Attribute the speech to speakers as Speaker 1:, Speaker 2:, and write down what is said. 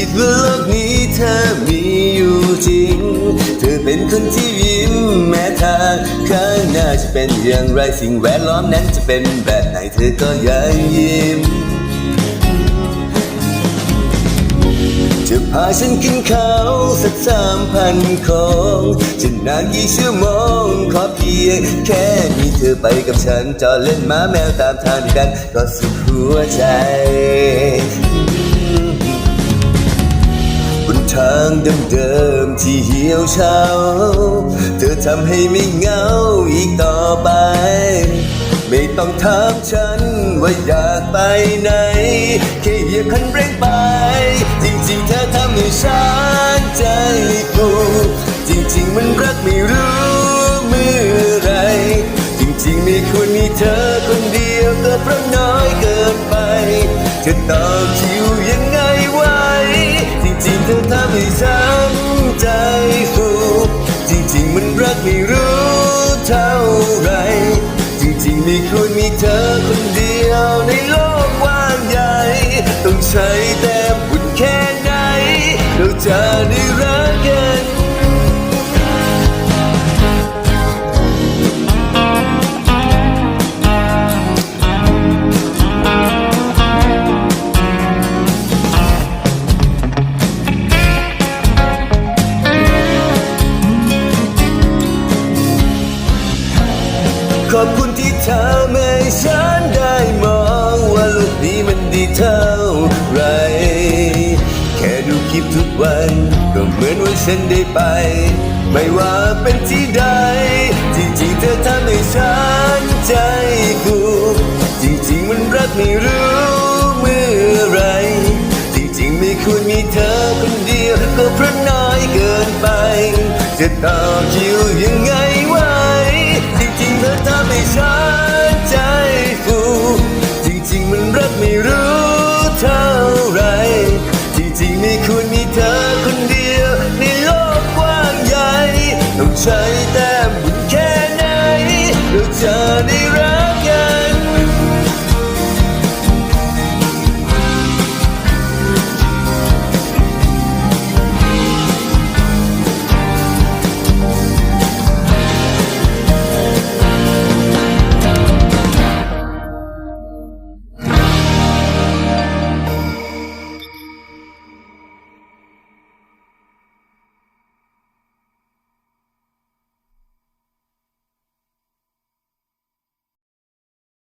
Speaker 1: คิดว่าโลกนี้เธอมีอยู่จริง เธอเป็นคนที่ยิ้มแม้ทางข้างหน้าจะเป็นอย่างไรสิ่งแวดล้อมนั้นจะเป็นแบบไหนเธอก็ยังยิ้ม จะพาฉันกินข้าวสักสามพันของจะนานกี่ชั่วโมงขอเพียงแค่มีเธอไปกับฉันจอเล่นหม้าแมวตามทางเดียกันก็สุขหัวใจ บนทางเดิมๆที่เหี่ยวเฉาเธอทำให้ไม่เหงาอีกต่อไป ไม่ต้องถามฉันว่าอยากไปไหน แค่เหยียบคันเร่งไป จริงๆเธอทำให้ฉันใจฟูจริงๆมันรักไม่รู้เมื่อไร จริงๆไม่ควรมีเธอคนเดียวก็เพราะน้อยเกินไปจะตอคิ ใช้แต้มบุญแค่ไหน เราจะได้รักกันขอบคุณที่ทำใไร แค่ดูคลิปทุกวัน ก็เหมือนว่าฉันได้ไป ไม่ว่าเป็นที่ใด จริงๆเธอทำให้ฉันใจฟูจริงๆมันรักไม่รู้เมื่อไร จริงๆไม่ควรมีเธอคนเดียว ก็เพราะน้อยเกินไป จะต่อคิว 在